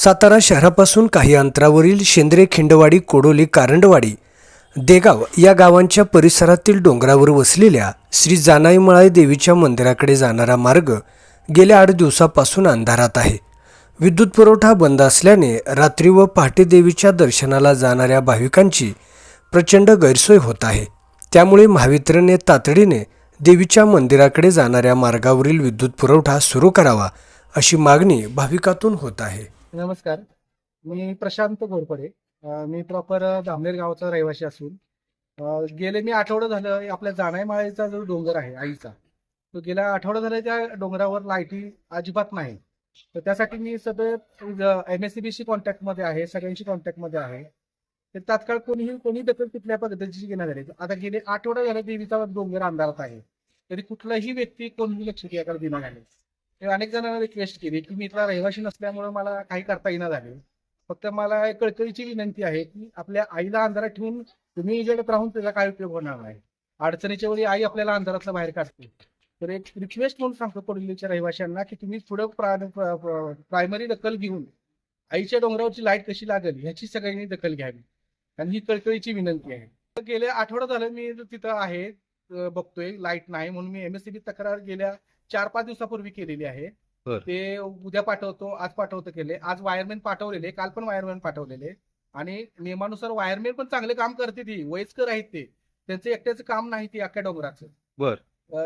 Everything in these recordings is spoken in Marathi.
सातारा शहरापासून काही अंतरावरील शेंद्रे खिंडवाडी कोडोली कारंडवाडी देगाव या गावांच्या परिसरातील डोंगरावर वसलेल्या श्री जानाईमळाई देवीच्या मंदिराकडे जाणारा मार्ग गेल्या आठ दिवसापासून अंधारात आहे. विद्युत पुरवठा बंद असल्याने रात्री व पहाटे देवीच्या दर्शनाला जाणाऱ्या भाविकांची प्रचंड गैरसोय होत आहे. त्यामुळे महावितरणने तातडीने देवीच्या मंदिराकडे जाणाऱ्या मार्गावरील विद्युत पुरवठा सुरू करावा अशी मागणी भाविकातून होत आहे. नमस्कार. मी प्रशांत घोरपडे मी प्रॉपर धामनेर गावचा रहिवासी असून गेले मी आठवडं झालं आपल्या जाणायमाळेचा जो डोंगर आहे आईचा तो गेल्या आठवडा झालं त्या डोंगरावर लाईटी अजिबात नाही. तर त्यासाठी मी सगळं एम एस सी बीशी कॉन्टॅक्टमध्ये आहे सगळ्यांशी कॉन्टॅक्टमध्ये आहे. तर तात्काळ कोणीही कोणी दखल कुठल्या पद्धतीची घेण्यात आली आता गेले आठवडा झाला देवीचा डोंगर अंधारात आहे. तरी कुठलाही व्यक्ती कोणीही लक्ष याकडे देण्यात आले अनेक जणांना रिक्वेस्ट केली की मी इथला रहिवासी नसल्यामुळे मला काही करता येणार झाले. फक्त मला एक कळकळीची विनंती आहे की आपल्या आईला अंधारात ठेवून तुम्ही इजेडत राहून त्याचा काय उपयोग होणार नाही. अडचणीच्या वेळी आई आपल्याला अंधारातलं बाहेर काढते. तर एक रिक्वेस्ट म्हणून सांगतो कोडिलीच्या रहिवाशांना की तुम्ही पुढं प्रायमरी दखल घेऊन आईच्या डोंगरावरची लाइट कशी लागेल ह्याची सगळ्यांनी दखल घ्यावी. आणि ही कळकळीची विनंती आहे. गेले आठवडा झालं मी तिथं आहे बघतोय लाइट नाही म्हणून मी एमएससीबी तक्रार गेल्या चार पाच दिवसापूर्वी केलेली आहे. बर. ते उद्या पाठवतो आज पाठवतो केले. आज वायरमॅन पाठवलेले काल पण वायरमॅन पाठवलेले. आणि नियमानुसार वायरमॅन पण चांगले काम करते ती वयस्कर आहेत ते. त्यांचं एकट्याचं काम नाही ती अख्ख्या डोंगराचं. बर.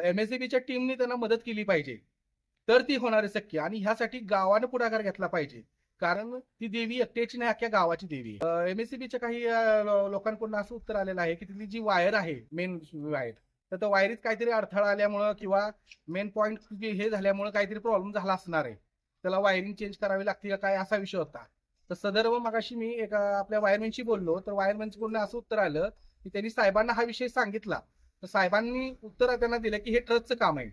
एमएससीबीच्या टीमने त्यांना मदत केली पाहिजे. तर ती होणार आहे शक्य. आणि ह्यासाठी गावानं पुढाकार घेतला पाहिजे. कारण ती देवी एकट्याची नाही अख्ख्या गावाची देवी एमएससीबीच्या काही अं, लो- लोकांकडून असं उत्तर आलेलं आहे की तिथली जी वायर आहे मेन वायर तर तो वायरीत काहीतरी अडथळा आल्यामुळं किंवा मेन पॉईंट हे झाल्यामुळं काहीतरी प्रॉब्लेम झाला असणार आहे. त्याला वायरिंग चेंज करावी लागते का काय असा विषय होता. तर सदर्भ मगाशी मी एका आपल्या वायरमॅनशी बोललो तर वायरमॅनचं बोलणं असं उत्तर आलं की त्यांनी साहेबांना हा विषय सांगितला. तर साहेबांनी उत्तर त्यांना दिलं की हे ट्रस्टचं काम आहे.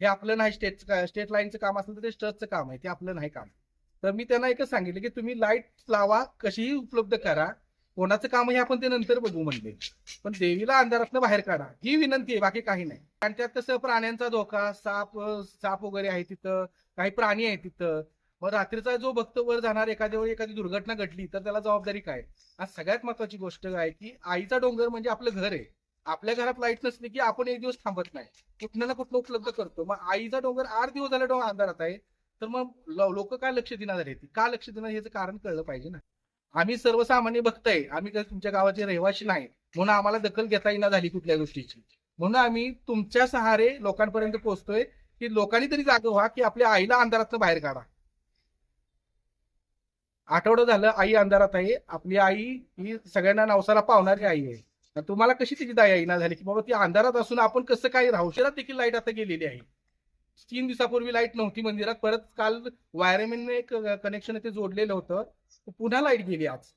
हे आपलं नाही स्टेट स्टेट लाईनचं काम असेल तर ते ट्रस्टचं काम आहे ते आपलं नाही काम. तर मी त्यांना एकच सांगितलं की तुम्ही लाइट लावा कशीही उपलब्ध करा. कोणाचं काम हे आपण ते नंतर बघू म्हणले. पण देवीला अंधारातनं बाहेर काढा. ही विनंती आहे बाकी काही नाही. कारण त्यात कसं प्राण्यांचा धोका साप साप वगैरे आहे तिथं काही प्राणी आहे तिथं. मग रात्रीचा जो भक्त वर जाणार एखाद्या वेळी एखादी दुर्घटना घडली तर त्याला जबाबदारी काय? आज सगळ्यात महत्वाची गोष्ट आहे की आईचा डोंगर म्हणजे आपलं घर आहे. आपल्या घरात लाइट नसली की आपण एक दिवस थांबत नाही. कुठनं ना कुठनं उपलब्ध करतो. मग आईचा डोंगर आठ दिवस झाला डोंगर अंधारात आहे. तर मग लोक काय लक्ष देणार ती का लक्ष देणार? याचं कारण कळलं पाहिजे ना. आम्ही सर्वसामान्य भक्त आहे. आम्ही तुमच्या गावाचे रहिवासी नाही. म्हणून आम्हाला दखल घेता येणार झाली कुठल्या गोष्टीची. म्हणून आम्ही तुमच्या सहारे लोकांपर्यंत पोहोचतोय की लोकांनी तरी जाग व्हा की आपल्या आईला अंधारातनं बाहेर काढा. आठवडं झालं आई अंधारात आहे. आपली आई ही सगळ्यांना नवसाला पावणारी आई आहे. तुम्हाला कशी तिची दया येणार झाली की बाबा ती अंधारात असून आपण कसं काय राहू? शहरात देखील लाइट आता गेलेली आहे. तीन दिवसापूर्वी लाइट नव्हती मंदिरात. परत काल वायरमॅनने एक कनेक्शन ते जोडलेलं होतं. पुन्हा लाइट गेली आज.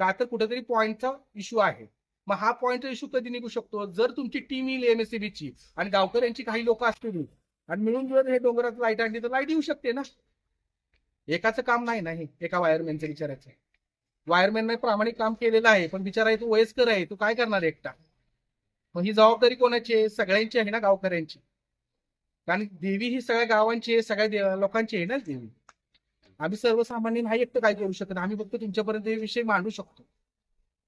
का तर कुठेतरी पॉईंटचा इश्यू आहे. मग हा पॉईंटचा इश्यू कधी निघू शकतो? जर तुमची टीम येईल एमएससीबीची आणि गावकऱ्यांची काही लोक असतील आणि मिळून जर हे डोंगरात लाइट आणली तर लाइट येऊ शकते ना? एकाचं काम नाही ना हे? एका वायरमॅनचं विचारायचं. वायरमॅनने प्रामाणिक काम केलेलं आहे पण बिचारा आहे तो वयस्कर आहे तो काय करणार एकटा? मग ही जबाबदारी कोणाची आहे? सगळ्यांची आहे ना गावकऱ्यांची? कारण देवी ही सगळ्या गावांची आहे सगळ्या लोकांची आहे ना देवी. आम्ही सर्वसामान्य नाही एकटं काय करू शकत. आम्ही फक्त तुमच्यापर्यंत हे विषय मांडू शकतो.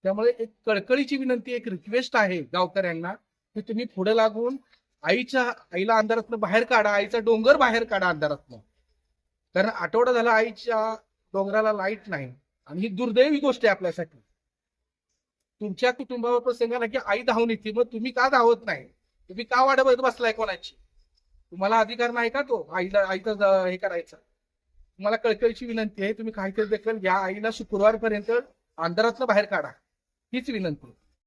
त्यामुळे एक कळकळीची विनंती एक रिक्वेस्ट आहे गावकऱ्यांना की तुम्ही पुढे लागून आईच्या आईला अंधारातनं बाहेर काढा आईचा डोंगर बाहेर काढा अंधारातनं. कारण आठवडा झाला आईच्या डोंगराला लाइट नाही. आणि ही दुर्दैवी गोष्ट आहे आपल्यासाठी. तुमच्या कुटुंबावर प्रसंग आला की आई धावून येते. मग तुम्ही का धावत नाही? तुम्ही का वाट बघत बसलाय कोणाची? तुम्हाला अधिकार नाही का तो? आईला आईचा हे करायचा. तुम्हाला कळकळीची विनंती आहे तुम्ही काहीतरी देखील घ्या. आईला शुक्रवारपर्यंत अंधारातनं बाहेर काढा. हीच विनंती